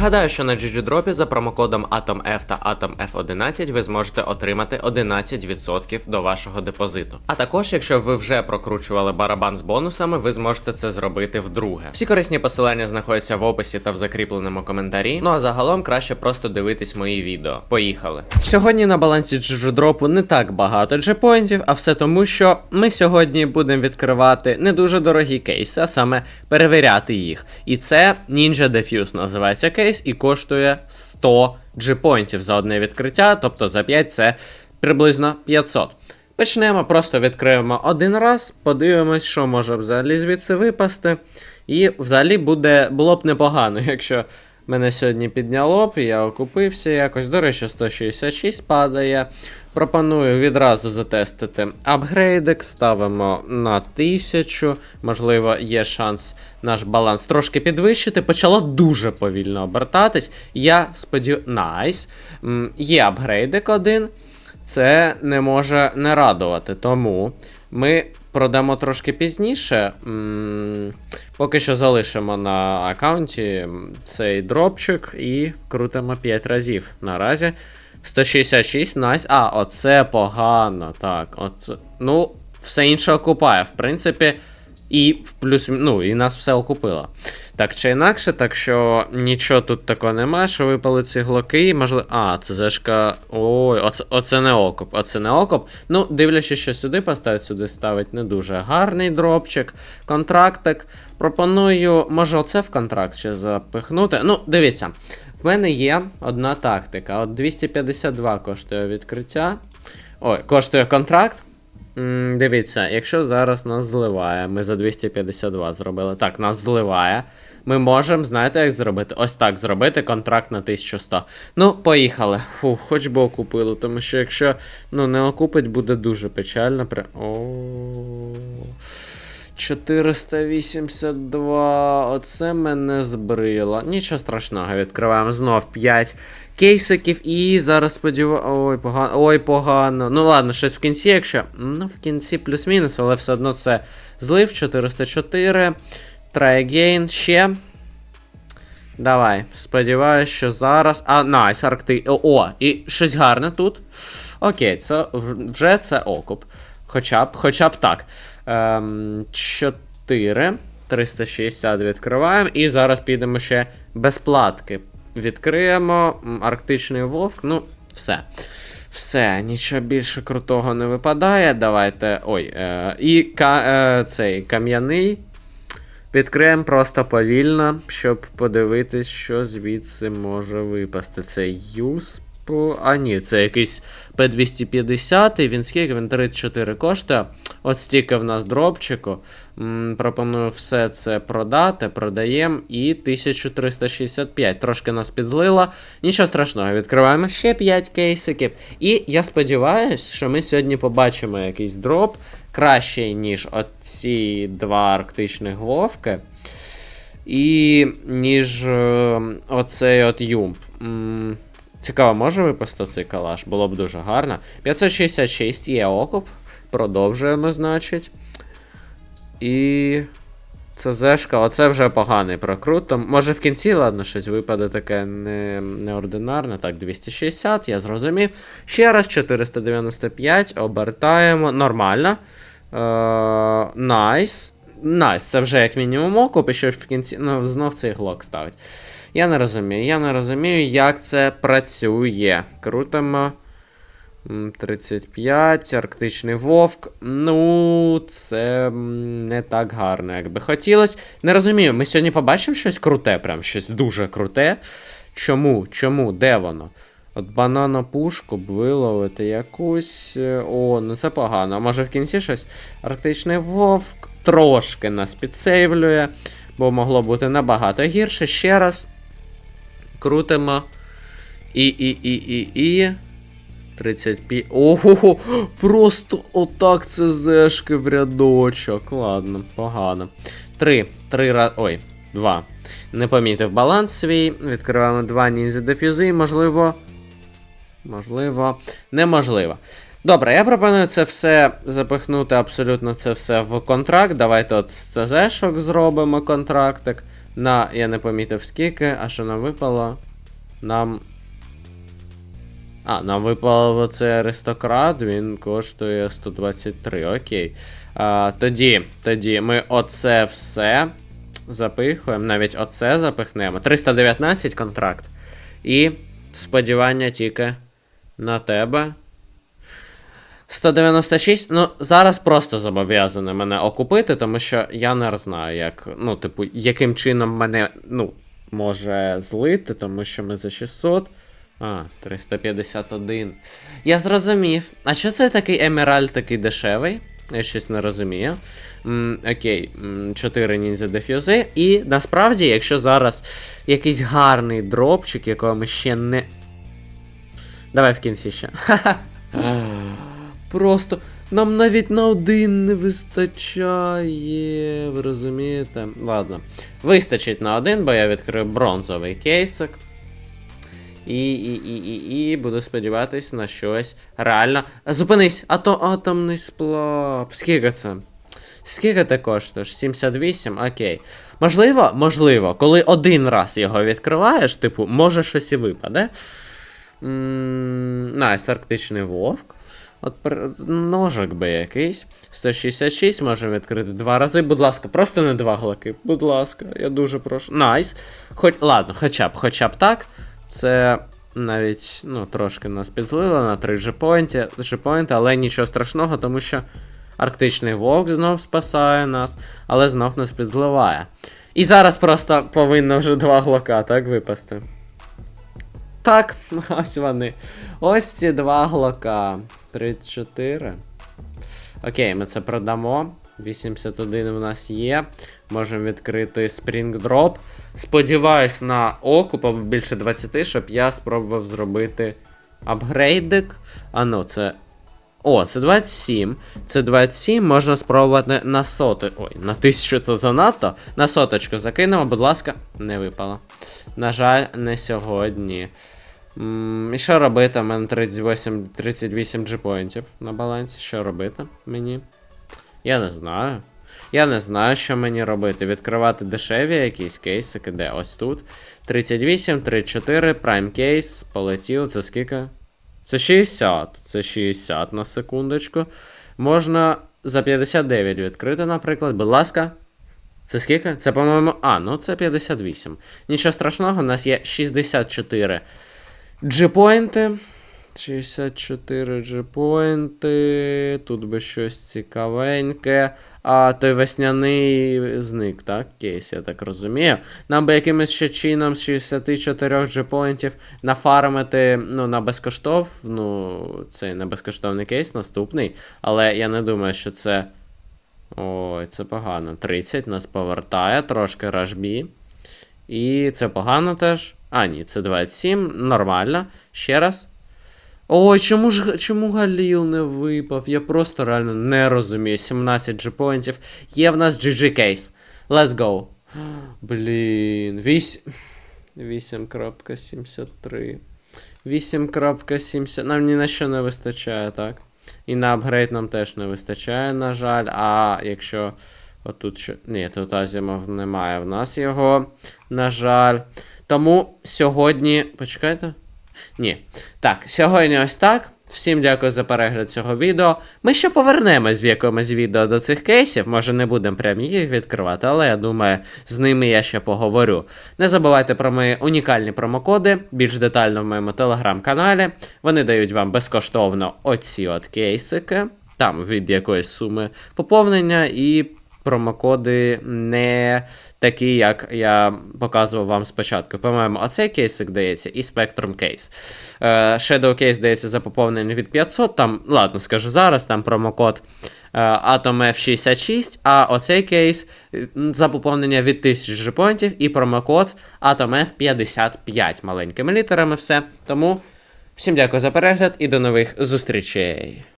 Нагадаю, що на GGDrop за промокодом AtomF та AtomF11 ви зможете отримати 11% до вашого депозиту. А також, якщо ви вже прокручували барабан з бонусами, ви зможете це зробити вдруге. Всі корисні посилання знаходяться в описі та в закріпленому коментарі. Ну а загалом краще просто дивитись мої відео. Поїхали. Сьогодні на балансі GGDrop не так багато джепоінтів, а все тому, що ми сьогодні будемо відкривати не дуже дорогі кейси, а саме перевіряти їх. І це Ninja Diffuse називається кейс і коштує 100 джепоінтів за одне відкриття, тобто за 5 це приблизно 500. Почнемо, просто відкриємо один раз, подивимось, що може взагалі звідси випасти. І взагалі буде, було б непогано, якщо мене сьогодні підняло б, я окупився якось. До речі, 166 падає. Пропоную відразу затестити апгрейдик, ставимо на 1000. Можливо, є шанс наш баланс трошки підвищити. Почало дуже повільно обертатись. Я сподіваюся. Найс. Є апгрейдик один. Це не може не радувати. Тому ми продамо трошки пізніше. Поки що залишимо на аккаунті цей дропчик і крутимо 5 разів. Наразі 166, найс. А, оце погано. Так, оце. Ну, все інше окупає, в принципі. І плюс, ну, і нас все окупило. Так чи інакше, так що нічого тут такого немає, що випали ці глоки. Можливо. А, це зешка. Ой, оце, оце не окоп. Оце не окоп. Ну, дивлячись, що сюди поставить, сюди ставить не дуже гарний дропчик. Контрактик. Пропоную, може, оце в контракт ще запихнути. Ну, дивіться, в мене є одна тактика. От 252 коштує відкриття. Ой, коштує контракт. Дивіться, якщо зараз нас зливає, ми за 252 зробили. Так, нас зливає. Ми можемо, знаєте, як зробити? Ось так зробити контракт на 1100. Ну, поїхали. Фу, хоч би окупило, тому що якщо ну, не окупить, буде дуже печально. При... О. 482. Оце мене збрило. Нічого страшного, відкриваємо знов 5 кейсиків і зараз сподіваюся. Ой, погано. Ой, погано. Ну ладно, щось в кінці, якщо. Ну, в кінці плюс-мінус, але все одно це злив 404. Try again. Ще. Давай. Сподіваюсь, що зараз. А, найс, аркти. О, о, і щось гарне тут. Окей, це вже це окуп. Хоча б, хоча б так. Ем, 4. 360 відкриваємо. І зараз підемо ще без платки. Відкриємо. Арктичний вовк. Ну, все. Все, нічого більше крутого не випадає. Давайте. Ой. Е, і ка, е, цей кам'яний. Відкриємо просто повільно, щоб подивитись, що звідси може випасти. Це юсп. А ні, це якийсь P250, він скільки, він 34 коштує. От стільки в нас дропчику. М, пропоную все це продати, продаємо і 1365. Трошки нас підзлило. Нічого страшного, відкриваємо ще 5 кейсиків. І я сподіваюся, що ми сьогодні побачимо якийсь дроп кращий, ніж оці два арктичних вовки. І ніж е, оцей от юмп. М, Цікаво, може випасти цей калаш? Було б дуже гарно. 566 є окуп. Продовжуємо, значить. І. Це зешка, оце вже поганий прокрут. Там, може в кінці, ладно, щось випаде таке не, неординарне. Так, 260, я зрозумів. Ще раз 495, обертаємо. Нормально. Е, Найс. Найс, це вже як мінімум окуп, і що в кінці. Ну, знов цей глок ставить. Я не розумію, я не розумію, як це працює. Крутимо. 35, арктичний вовк. Ну, це не так гарно, як би хотілося. Не розумію, ми сьогодні побачимо щось круте, прям щось дуже круте. Чому? Чому? Де воно? От банана пушку б виловити якусь. е, О, ну це погано. Може в кінці щось? Арктичний вовк трошки нас підсейвлює, бо могло бути набагато гірше. Ще раз. Крутимо. І, і, і, і, і. 35. Ого, просто отак це зешки в рядочок. Ладно, погано. Три. Три раз. Ой, два. Не помітив баланс свій. Відкриваємо два ніндзя дефюзи. Можливо. Можливо. Неможливо. Добре, я пропоную це все запихнути абсолютно це все в контракт. Давайте от з ЦЗшок зробимо контрактик. На, я не помітив скільки, а що нам випало? Нам. А, нам випало оцей аристократ, він коштує 123, окей. А, тоді, тоді ми оце все запихуємо, навіть оце запихнемо. 319 контракт. І сподівання тільки на тебе. 196, ну зараз просто зобов'язаний мене окупити, тому що я не знаю, як, ну, типу, яким чином мене, ну, може злити, тому що ми за 600. А, 351. Я зрозумів. А що це такий емеральд такий дешевий? Я щось не розумію. М, окей, 4 ніндзя дефюзи. І насправді, якщо зараз якийсь гарний дропчик, якого ми ще не. Давай в кінці ще. Просто нам навіть на один не вистачає. Ви розумієте? Ладно. Вистачить на один, бо я відкрив бронзовий кейсик. І, і, і, і, і буду сподіватись на щось реально. Зупинись, а то атомний сплав. Скільки це? Скільки ти коштуєш? 78? Окей. Можливо, можливо, коли один раз його відкриваєш, типу, може щось і випаде. Найс, арктичний вовк. От ножик би якийсь. 166 можемо відкрити два рази. Будь ласка, просто не два глаки. Будь ласка, я дуже прошу. Найс. Хоч, ладно, хоча б, хоча б так. Це навіть ну, трошки нас підзлило на 3 джепойнті, джепойнти, але нічого страшного, тому що Арктичний вовк знов спасає нас, але знов нас підзливає. І зараз просто повинно вже два глока, так, випасти. Так, ось вони. Ось ці два глока. 34. Окей, ми це продамо. 81 в нас є. Можемо відкрити Drop. Сподіваюсь на окуп або більше 20, щоб я спробував зробити апгрейдик. А ну, це. О, це 27. Це 27, можна спробувати на соти. Ой, на тисячу це занадто. На соточку закинемо, будь ласка, не випало. На жаль, не сьогодні. І що робити? У мене 38, 38 джипоінтів на балансі. Що робити мені? Я не знаю. Я не знаю, що мені робити. Відкривати дешеві якісь кейсики, де ось тут. 38, 34, прайм кейс, полетів. Це скільки? Це 60. Це 60 на секундочку. Можна за 59 відкрити, наприклад. Будь ласка. Це скільки? Це, по-моєму. А, ну це 58. Нічого страшного, у нас є 64 джипоінти. 64 джипоінти. Тут би щось цікавеньке. А той весняний зник, так? Кейс, я так розумію. Нам би якимось ще чином з 64 джипоінтів нафармити ну, на безкоштов. Ну, цей не безкоштовний кейс, наступний. Але я не думаю, що це. Ой, це погано. 30 нас повертає, трошки рашбі. І це погано теж. А, ні, це 27. Нормально. Ще раз. Ой, чому ж чому Галіл не випав? Я просто реально не розумію. 17 джипоінтів. Є в нас GG кейс. Let's go. Блін. 8. 8.73. 8.70. Нам ні на що не вистачає, так? І на апгрейд нам теж не вистачає, на жаль. А якщо. Отут що. Ні, тут Азімов немає в нас його. На жаль. Тому сьогодні. Почекайте. Ні. Так, сьогодні ось так. Всім дякую за перегляд цього відео. Ми ще повернемось в якомусь відео до цих кейсів. Може не будемо прям їх відкривати, але я думаю, з ними я ще поговорю. Не забувайте про мої унікальні промокоди, більш детально в моєму телеграм-каналі. Вони дають вам безкоштовно оці от кейсики, там від якоїсь суми поповнення і. Промокоди не такі, як я показував вам спочатку. По-моєму, оцей кейсик дається і Spectrum кейс. Shadow кейс дається за поповнення від 500. Там, ладно, скажу зараз, там промокод е, Atom F66, а оцей кейс за поповнення від 1000 жепонтів і промокод Atom F55 маленькими літерами все. Тому всім дякую за перегляд і до нових зустрічей.